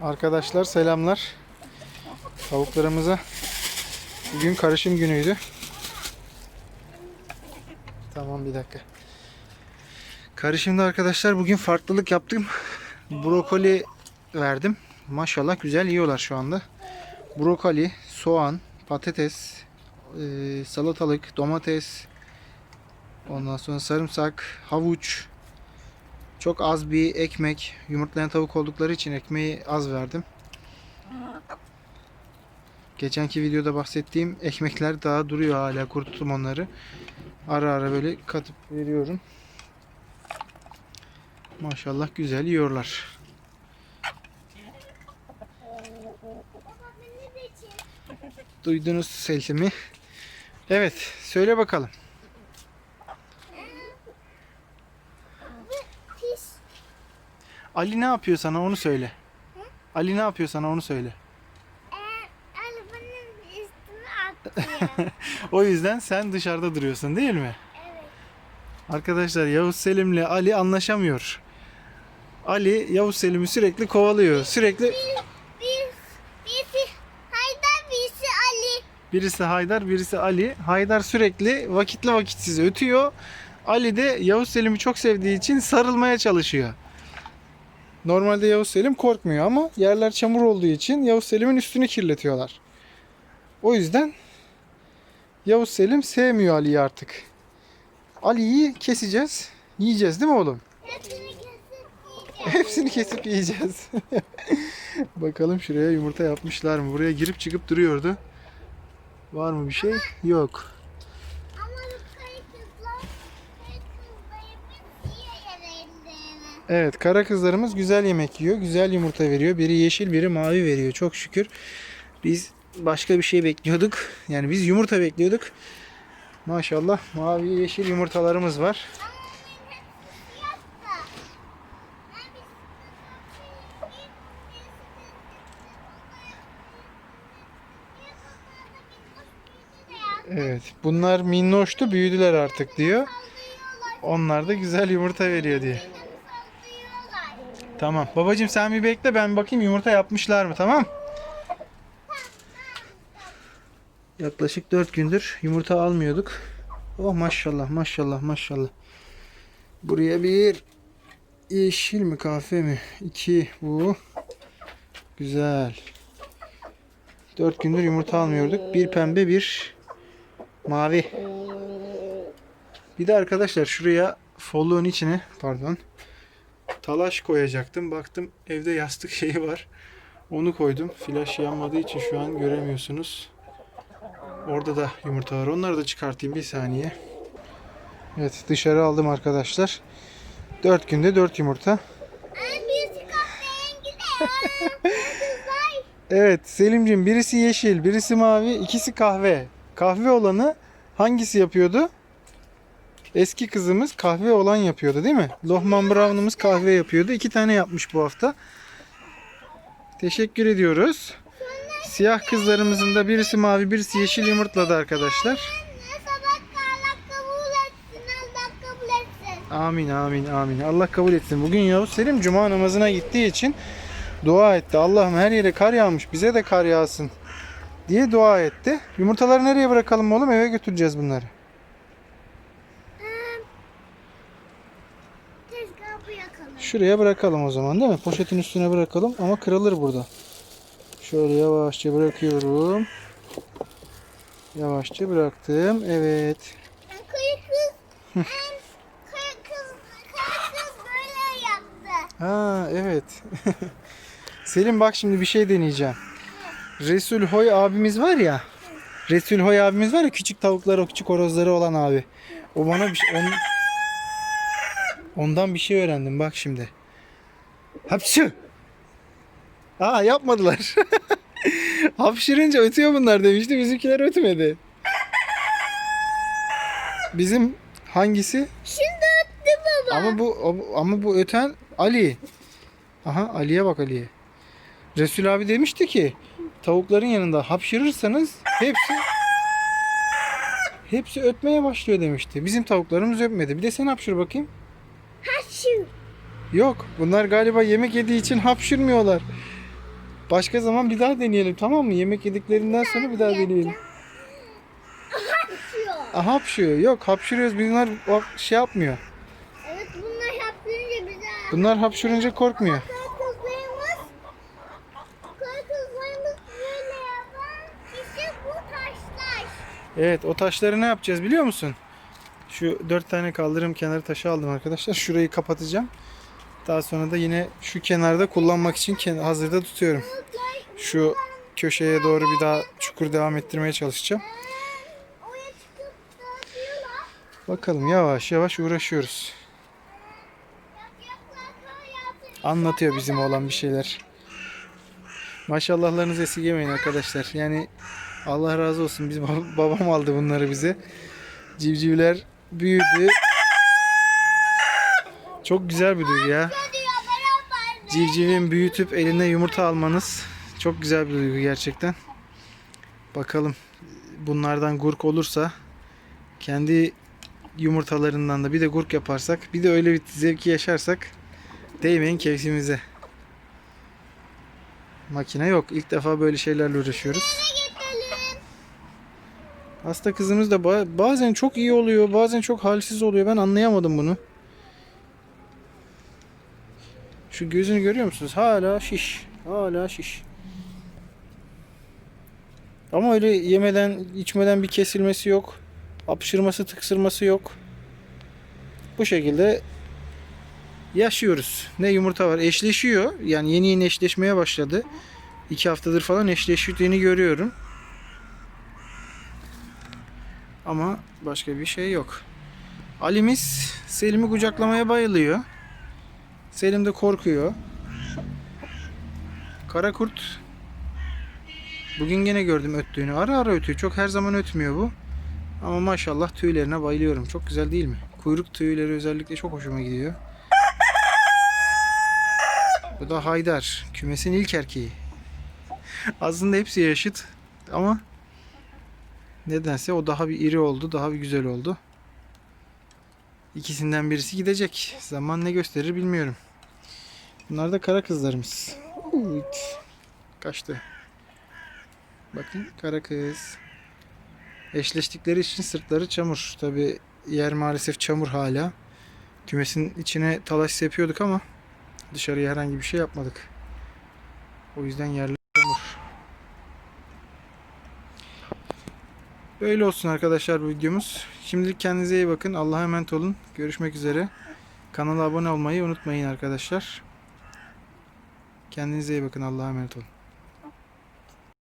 Arkadaşlar selamlar. Tavuklarımıza bugün karışım günüydü. Tamam bir dakika. Karışımda arkadaşlar bugün farklılık yaptım. Brokoli verdim. Maşallah güzel yiyorlar şu anda. Brokoli, soğan, patates, e, salatalık, domates, ondan sonra sarımsak, havuç, çok az bir ekmek. Yumurtlayan tavuk oldukları için ekmeği az verdim. Geçenki videoda bahsettiğim ekmekler daha duruyor hala kuruttum onları. Ara ara böyle katıp veriyorum. Maşallah güzel yiyorlar. Duydunuz sesimi. Evet, söyle bakalım. Ali ne yapıyor sana onu söyle. Ali ne yapıyor sana onu söyle. Ee, arabanın üstüne atlıyor. O yüzden sen dışarıda duruyorsun değil mi? evet. Arkadaşlar Yavuz Selim'le Ali anlaşamıyor. Ali Yavuz Selim'i sürekli kovalıyor. Sürekli Bir, birisi Haydar birisi Ali. birisi Haydar, birisi Ali. Haydar sürekli vakitli vakitsiz ötüyor. Ali de Yavuz Selim'i çok sevdiği için sarılmaya çalışıyor. Normalde Yavuz Selim korkmuyor ama yerler çamur olduğu için Yavuz Selim'in üstünü kirletiyorlar. O yüzden Yavuz Selim sevmiyor Ali'yi artık. Ali'yi keseceğiz. Yiyeceğiz değil mi oğlum? Hepsini kesip yiyeceğim. Hepsini kesip yiyeceğiz. Bakalım şuraya yumurta yapmışlar mı? Buraya girip çıkıp duruyordu. Var mı bir şey? Yok. Evet kara kızlarımız güzel yemek yiyor. Güzel yumurta veriyor. Biri yeşil biri mavi veriyor. Çok şükür. Biz başka bir şey bekliyorduk. Yani biz yumurta bekliyorduk. Maşallah mavi yeşil yumurtalarımız var. Evet bunlar minnoştu büyüdüler artık diyor. Onlar da güzel yumurta veriyor diye. Tamam. Babacım sen bir bekle ben bakayım yumurta yapmışlar mı tamam? Yaklaşık 4 gündür yumurta almıyorduk. Oh maşallah maşallah maşallah. Buraya bir yeşil mi kahve mi? 2 bu. Güzel. 4 gündür yumurta almıyorduk. Bir pembe bir mavi. Bir de arkadaşlar şuraya folluğun içine pardon talaş koyacaktım. Baktım evde yastık şeyi var. Onu koydum. Flaş yanmadığı için şu an göremiyorsunuz. Orada da yumurta var. Onları da çıkartayım bir saniye. Evet dışarı aldım arkadaşlar. 4 günde 4 yumurta. Evet Selimcim birisi yeşil, birisi mavi, ikisi kahve. Kahve olanı hangisi yapıyordu? Eski kızımız kahve olan yapıyordu değil mi? Lohman Brown'umuz kahve yapıyordu. İki tane yapmış bu hafta. Teşekkür ediyoruz. Siyah kızlarımızın da birisi mavi, birisi yeşil yumurtladı arkadaşlar. Amin amin amin. Allah kabul etsin. Bugün Yavuz Selim cuma namazına gittiği için dua etti. Allah'ım her yere kar yağmış. Bize de kar yağsın diye dua etti. Yumurtaları nereye bırakalım oğlum? Eve götüreceğiz bunları. Tezgahı bırakalım. Şuraya bırakalım o zaman değil mi? Poşetin üstüne bırakalım ama kırılır burada. Şöyle yavaşça bırakıyorum. Yavaşça bıraktım. Evet. Kayı kız. kız. Böyle yaptı. Ha evet. Selim bak şimdi bir şey deneyeceğim. Resul Hoy abimiz var ya. Resul Hoy abimiz var ya küçük tavukları, küçük horozları olan abi. O bana bir şey, on- ondan bir şey öğrendim bak şimdi. Hapşı. Aa yapmadılar. Hapşırınca ötüyor bunlar demişti. Bizimkiler ötmedi. Bizim hangisi? Şimdi öttü baba. Ama bu ama bu öten Ali. Aha Ali'ye bak Ali'ye. Resul abi demişti ki tavukların yanında hapşırırsanız hepsi hepsi ötmeye başlıyor demişti. Bizim tavuklarımız ötmedi. Bir de sen hapşır bakayım. Haşu. Yok. Bunlar galiba yemek yediği için hapşırmıyorlar. Başka zaman bir daha deneyelim tamam mı? Yemek yediklerinden sonra bir daha deneyelim. Hapşıyor. Aha hapşıyor. Yok hapşırıyoruz. Bunlar şey yapmıyor. Evet bunlar hapşırınca bize... Bunlar hapşırınca korkmuyor. Evet o taşları ne yapacağız biliyor musun? Şu dört tane kaldırım kenarı taşı aldım arkadaşlar. Şurayı kapatacağım. Daha sonra da yine şu kenarda kullanmak için hazırda tutuyorum. Şu köşeye doğru bir daha çukur devam ettirmeye çalışacağım. Bakalım yavaş yavaş uğraşıyoruz. Anlatıyor bizim oğlan bir şeyler. Maşallahlarınızı esirgemeyin arkadaşlar. Yani Allah razı olsun. Biz babam aldı bunları bize. Civcivler büyüdü. Çok güzel bir duygu ya. Civcivin büyütüp eline yumurta almanız çok güzel bir duygu gerçekten. Bakalım bunlardan gurk olursa kendi yumurtalarından da bir de gurk yaparsak bir de öyle bir zevki yaşarsak değmeyin keyfimize. Makine yok. İlk defa böyle şeylerle uğraşıyoruz. Hasta kızımız da ba- bazen çok iyi oluyor, bazen çok halsiz oluyor. Ben anlayamadım bunu. Şu gözünü görüyor musunuz? Hala şiş. Hala şiş. Ama öyle yemeden, içmeden bir kesilmesi yok. Apışırması, tıksırması yok. Bu şekilde yaşıyoruz. Ne yumurta var? Eşleşiyor. Yani yeni yeni eşleşmeye başladı. İki haftadır falan eşleştiğini görüyorum. Ama başka bir şey yok. Ali'miz Selim'i kucaklamaya bayılıyor. Selim de korkuyor. Karakurt Bugün gene gördüm öttüğünü. Ara ara ötüyor. Çok her zaman ötmüyor bu. Ama maşallah tüylerine bayılıyorum. Çok güzel değil mi? Kuyruk tüyleri özellikle çok hoşuma gidiyor. Bu da Haydar. Kümesin ilk erkeği. Aslında hepsi yaşıt ama Nedense o daha bir iri oldu, daha bir güzel oldu. İkisinden birisi gidecek. Zaman ne gösterir bilmiyorum. Bunlar da kara kızlarımız. Uyt. Kaçtı. Bakın kara kız. Eşleştikleri için sırtları çamur. Tabi yer maalesef çamur hala. Kümesin içine talaş sepiyorduk ama dışarıya herhangi bir şey yapmadık. O yüzden yerler çamur. Böyle olsun arkadaşlar bu videomuz. Şimdilik kendinize iyi bakın. Allah'a emanet olun. Görüşmek üzere. Kanala abone olmayı unutmayın arkadaşlar. Kendinize iyi bakın. Allah'a emanet olun.